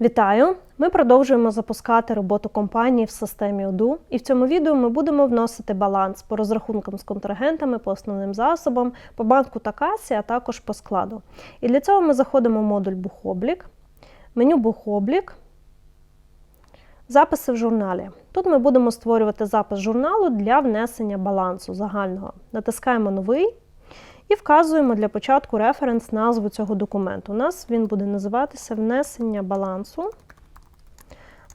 Вітаю! Ми продовжуємо запускати роботу компанії в системі ОДУ, і в цьому відео ми будемо вносити баланс по розрахункам з контрагентами, по основним засобам, по банку та касі, а також по складу. І для цього ми заходимо в модуль Бухоблік, меню Бухоблік, записи в журналі. Тут ми будемо створювати запис журналу для внесення балансу загального. Натискаємо новий. І вказуємо для початку референс назву цього документу. У нас він буде називатися Внесення балансу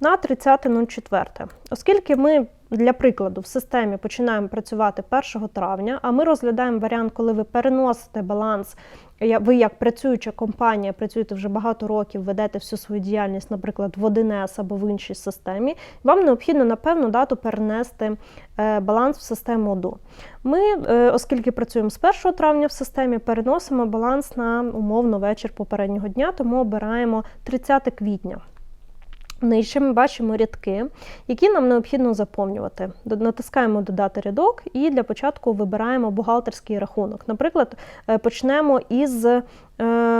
на 30.04. Оскільки ми для прикладу в системі починаємо працювати 1 травня, а ми розглядаємо варіант, коли ви переносите баланс, ви як працююча компанія, працюєте вже багато років, ведете всю свою діяльність, наприклад, в 1С або в іншій системі, вам необхідно на певну дату перенести баланс в систему ОДУ. Ми, оскільки працюємо з 1 травня в системі, переносимо баланс на умовно вечір попереднього дня, тому обираємо 30 квітня. Нижче ми бачимо рядки, які нам необхідно заповнювати. Натискаємо Додати рядок і для початку вибираємо бухгалтерський рахунок. Наприклад, почнемо із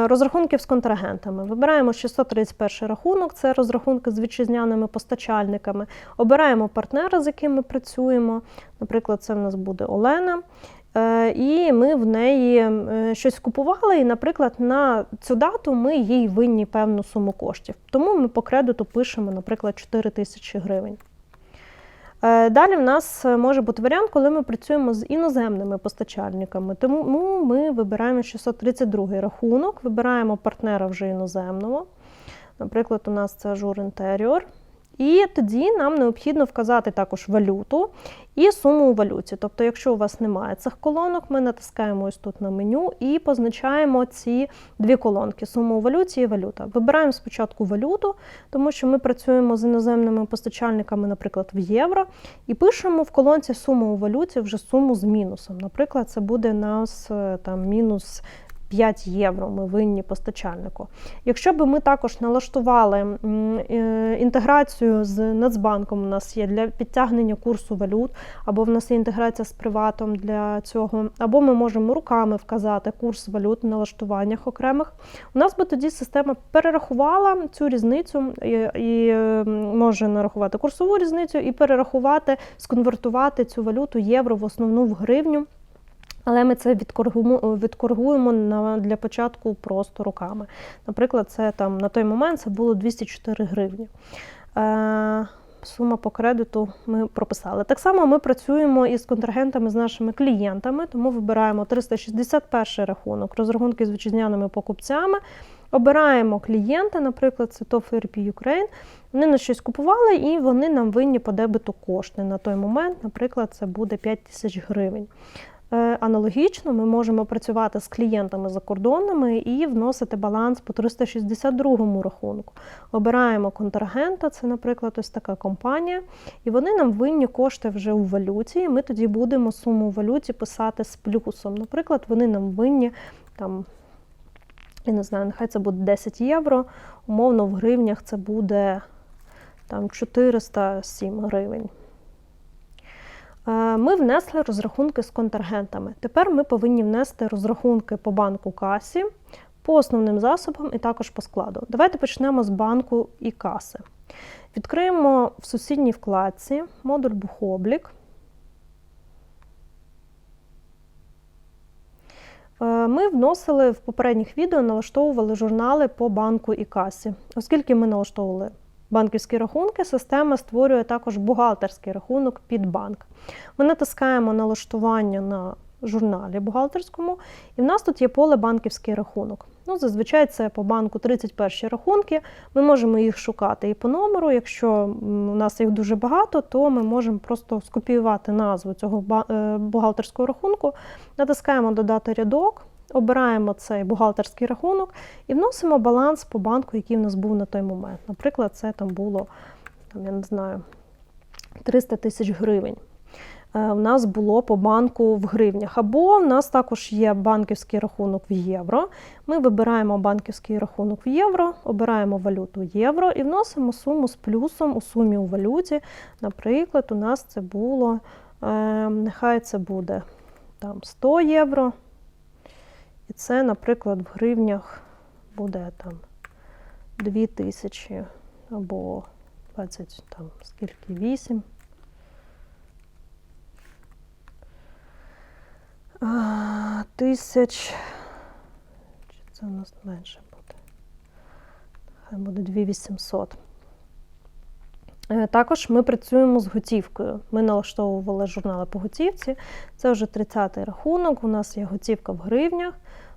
розрахунків з контрагентами. Вибираємо 631 рахунок, це розрахунки з вітчизняними постачальниками. Обираємо партнера, з яким ми працюємо. Наприклад, це в нас буде Олена. І ми в неї щось купували, і, наприклад, на цю дату ми їй винні певну суму коштів. Тому ми по кредиту пишемо, наприклад, 4 тисячі гривень. Далі в нас може бути варіант, коли ми працюємо з іноземними постачальниками. Тому ми вибираємо 632 рахунок, вибираємо партнера вже іноземного. Наприклад, у нас це Ажур Інтеріор. І тоді нам необхідно вказати також валюту і суму у валюті. Тобто, якщо у вас немає цих колонок, ми натискаємо ось тут на меню і позначаємо ці дві колонки суму у валюті і валюта. Вибираємо спочатку валюту, тому що ми працюємо з іноземними постачальниками, наприклад, в євро, і пишемо в колонці суму у валюті вже суму з мінусом. Наприклад, це буде нас там мінус 5 євро ми винні постачальнику. Якщо б ми також налаштували інтеграцію з Нацбанком, у нас є для підтягнення курсу валют, або в нас є інтеграція з приватом для цього, або ми можемо руками вказати курс валют в налаштуваннях окремих, у нас би тоді система перерахувала цю різницю і, і може нарахувати курсову різницю і перерахувати, сконвертувати цю валюту євро в основну в гривню. Але ми це відкоргуємо для початку просто руками. Наприклад, це там на той момент це було 204 гривні. Е, Сума по кредиту ми прописали. Так само ми працюємо із контрагентами з нашими клієнтами, тому вибираємо 361 рахунок, розрахунки з вітчизняними покупцями. Обираємо клієнта, наприклад, це ТОВ ERP Ukraine. Вони на щось купували і вони нам винні по дебету кошти. На той момент, наприклад, це буде 5 тисяч гривень. Аналогічно ми можемо працювати з клієнтами закордонними і вносити баланс по 362 рахунку. Обираємо контрагента, це, наприклад, ось така компанія, і вони нам винні кошти вже у валюті. і Ми тоді будемо суму у валюті писати з плюсом. Наприклад, вони нам винні там. Я не знаю, нехай це буде 10 євро. Умовно, в гривнях це буде там 407 гривень. Ми внесли розрахунки з контрагентами. Тепер ми повинні внести розрахунки по банку касі, по основним засобам і також по складу. Давайте почнемо з банку і каси. Відкриємо в сусідній вкладці модуль Бухоблік. Ми вносили в попередніх відео, налаштовували журнали по банку і касі. Оскільки ми налаштовували банківські рахунки, система створює також бухгалтерський рахунок під банк. Ми натискаємо налаштування на журналі бухгалтерському, і в нас тут є поле банківський рахунок. Ну, Зазвичай це по банку 31 рахунки. Ми можемо їх шукати і по номеру. Якщо у нас їх дуже багато, то ми можемо просто скопіювати назву цього е, бухгалтерського рахунку, натискаємо Додати рядок. Обираємо цей бухгалтерський рахунок і вносимо баланс по банку, який в нас був на той момент. Наприклад, це там було, там, я не знаю, 300 тисяч гривень. У е, нас було по банку в гривнях. Або в нас також є банківський рахунок в євро. Ми вибираємо банківський рахунок в євро, обираємо валюту євро і вносимо суму з плюсом у сумі у валюті. Наприклад, у нас це було, е, нехай це буде там 100 євро. І це, наприклад, в гривнях буде там 2 тисячі або 20, там, скільки, 8. А, Тисяч. Чи це у нас менше буде? Хай буде 2800. Е, Також ми працюємо з готівкою. Ми налаштовували журнали по готівці. Це вже 30-й рахунок. У нас є готівка в гривнях.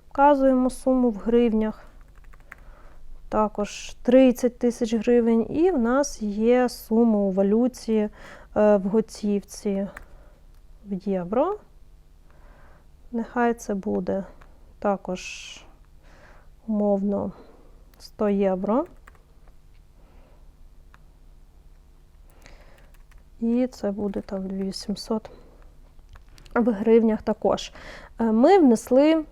Вказуємо суму в гривнях. Також 30 тисяч гривень. І в нас є сума у валюті е, в готівці в євро. Нехай це буде також умовно 100 євро. І це буде там 2800 в гривнях також. Е, Ми внесли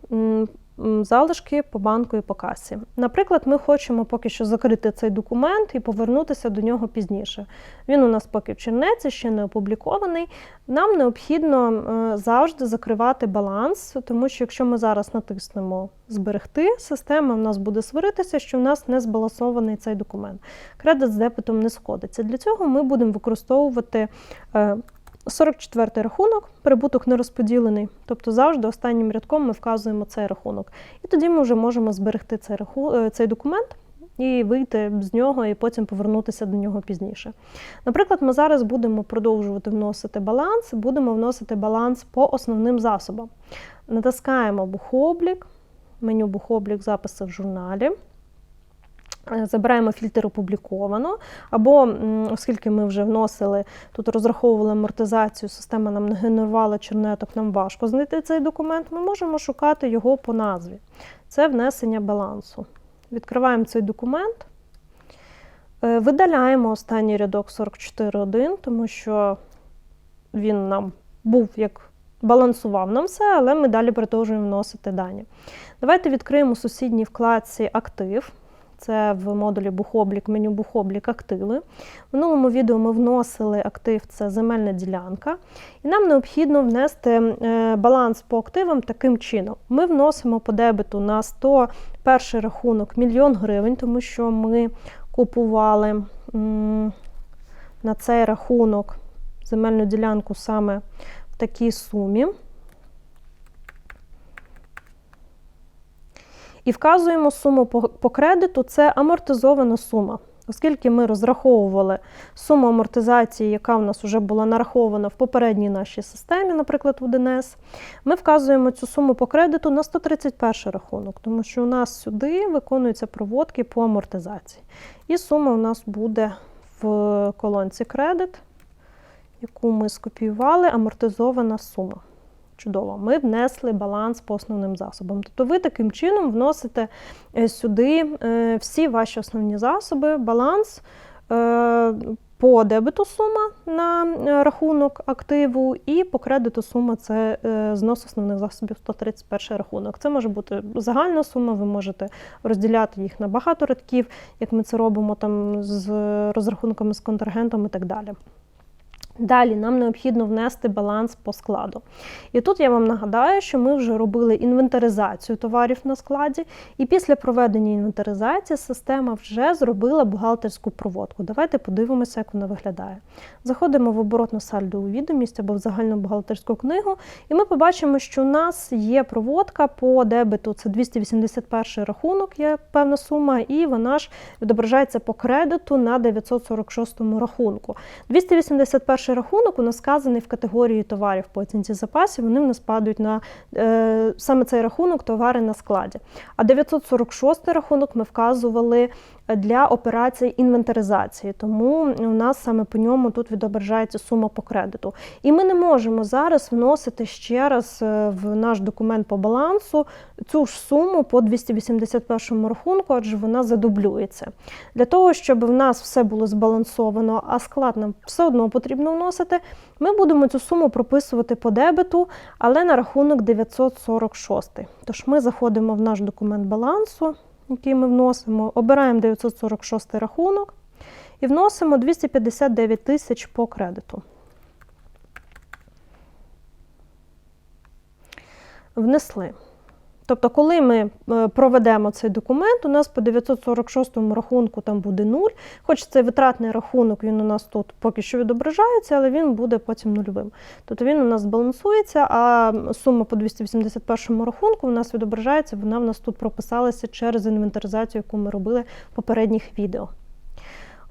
залишки по банку і по касі. Наприклад, ми хочемо поки що закрити цей документ і повернутися до нього пізніше. Він у нас поки в чернеці, ще не опублікований. Нам необхідно е, завжди закривати баланс, тому що якщо ми зараз натиснемо зберегти, система в нас буде сваритися, що в нас не збалансований цей документ. Кредит з дебетом не сходиться. Для цього ми будемо використовувати. Е, 44 рахунок, прибуток не розподілений, тобто завжди останнім рядком ми вказуємо цей рахунок. І тоді ми вже можемо зберегти цей, раху... е, цей документ і вийти з нього, і потім повернутися до нього пізніше. Наприклад, ми зараз будемо продовжувати вносити баланс, будемо вносити баланс по основним засобам. Натискаємо бухоблік, меню бухоблік записи в журналі. Е, Забираємо фільтр опубліковано, або оскільки ми вже вносили, тут розраховували амортизацію, система нам не генерувала чернеток, нам важко знайти цей документ, ми можемо шукати його по назві. Це внесення балансу. Відкриваємо цей документ, е, видаляємо останній рядок 44.1, тому що він нам був як балансував нам все, але ми далі продовжуємо вносити дані. Давайте відкриємо сусідній вкладці актив. Це в модулі Бухоблік, меню Бухоблік активи. В минулому відео ми вносили актив, це земельна ділянка. І нам необхідно внести е, баланс по активам таким чином. Ми вносимо по дебету на 101 рахунок мільйон гривень, тому що ми купували на цей рахунок земельну ділянку саме в такій сумі. І вказуємо суму по, кредиту, це амортизована сума. Оскільки ми розраховували суму амортизації, яка в нас вже була нарахована в попередній нашій системі, наприклад, в ДНС, ми вказуємо цю суму по кредиту на 131 рахунок, тому що у нас сюди виконуються проводки по амортизації. І сума у нас буде в колонці кредит, яку ми скопіювали, амортизована сума. Чудово, ми внесли баланс по основним засобам. Тобто ви таким чином вносите е, сюди е, всі ваші основні засоби, баланс е, по дебету сума на рахунок активу, і по кредиту сума це знос основних засобів 131 рахунок. Це може бути загальна сума, ви можете розділяти їх на багато рядків, як ми це робимо там з розрахунками з контрагентом і так далі. Далі нам необхідно внести баланс по складу. І тут я вам нагадаю, що ми вже робили інвентаризацію товарів на складі, і після проведення інвентаризації система вже зробила бухгалтерську проводку. Давайте подивимося, як вона виглядає. Заходимо в оборотну сальдову відомість або в загальну бухгалтерську книгу, і ми побачимо, що у нас є проводка по дебету, це 281 рахунок, є певна сума, і вона ж відображається по кредиту на 946 рахунку. 281 рахунок у нас сказаний в категорії товарів по оцінці запасів, вони в нас падають на е, саме цей рахунок товари на складі. А 946 рахунок ми вказували для операцій інвентаризації, тому у нас саме по ньому тут відображається сума по кредиту. І ми не можемо зараз вносити ще раз е, в наш документ по балансу цю ж суму по 281 рахунку, адже вона задублюється. Для того, щоб в нас все було збалансовано, а склад нам все одно потрібно вносити, ми будемо цю суму прописувати по дебету, але на рахунок 946. Тож ми заходимо в наш документ балансу, який ми вносимо, обираємо 946 рахунок і вносимо 259 тисяч по кредиту. Внесли. Тобто, коли ми е, проведемо цей документ, у нас по 946 рахунку там буде 0, хоч цей витратний рахунок він у нас тут поки що відображається, але він буде потім нульовим. Тобто він у нас збалансується, а сума по 281 рахунку у нас відображається, вона в нас тут прописалася через інвентаризацію, яку ми робили в попередніх відео.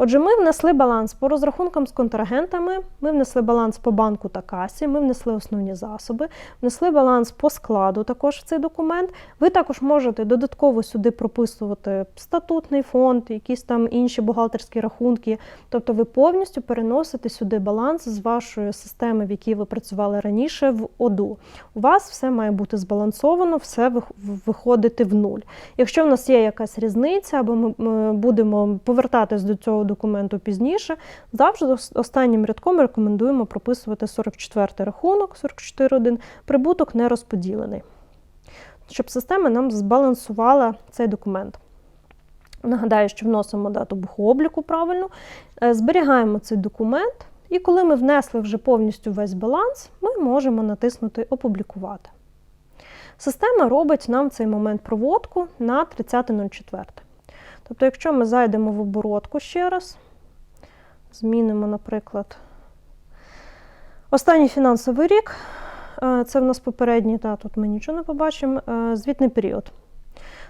Отже, ми внесли баланс по розрахункам з контрагентами, ми внесли баланс по банку та касі, ми внесли основні засоби, внесли баланс по складу також в цей документ. Ви також можете додатково сюди прописувати статутний фонд, якісь там інші бухгалтерські рахунки. Тобто ви повністю переносите сюди баланс з вашої системи, в якій ви працювали раніше, в ОДУ. У вас все має бути збалансовано, все вих- виходити в нуль. Якщо в нас є якась різниця, або ми будемо повертатись до цього документу пізніше, завжди останнім рядком рекомендуємо прописувати 44 рахунок, 44.1, прибуток не розподілений, щоб система нам збалансувала цей документ. Нагадаю, що вносимо дату бухообліку правильно, е, зберігаємо цей документ, і коли ми внесли вже повністю весь баланс, ми можемо натиснути Опублікувати. Система робить нам в цей момент проводку на 30.04. Тобто, якщо ми зайдемо в оборотку ще раз, змінимо, наприклад, останній фінансовий рік, е, це в нас попередній, та, тут ми нічого не побачимо, е, звітний період.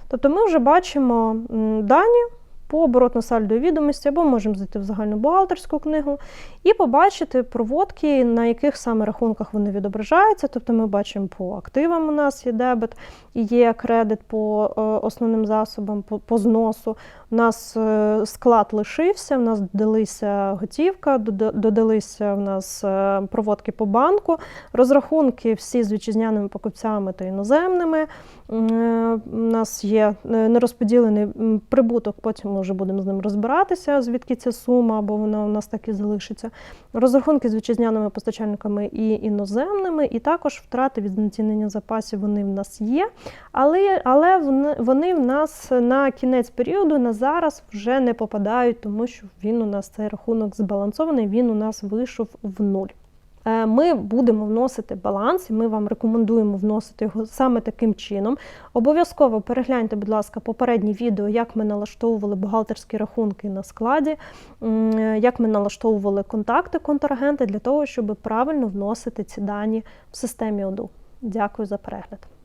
Тобто ми вже бачимо дані по оборотно-сальдовій відомості, або можемо зайти в загальну бухгалтерську книгу і побачити проводки, на яких саме рахунках вони відображаються. Тобто ми бачимо по активам у нас є дебет є кредит по е, основним засобам, по зносу. У нас е, склад лишився, в нас додалися готівка, додалися в нас е, проводки по банку, розрахунки всі з вітчизняними покупцями та іноземними. Е, У нас є нерозподілений прибуток, потім ми вже будемо з ним розбиратися, звідки ця сума, або вона у нас так і залишиться. Розрахунки з вітчизняними постачальниками і іноземними, і також втрати від знецінення запасів вони в нас є. Але, але вони в нас на кінець періоду на зараз вже не попадають, тому що він у нас цей рахунок збалансований, він у нас вийшов в нуль. Е, Ми будемо вносити баланс, і ми вам рекомендуємо вносити його саме таким чином. Обов'язково перегляньте, будь ласка, попереднє відео, як ми налаштовували бухгалтерські рахунки на складі, як ми налаштовували контакти контрагента для того, щоб правильно вносити ці дані в системі ОДУ. Дякую за перегляд.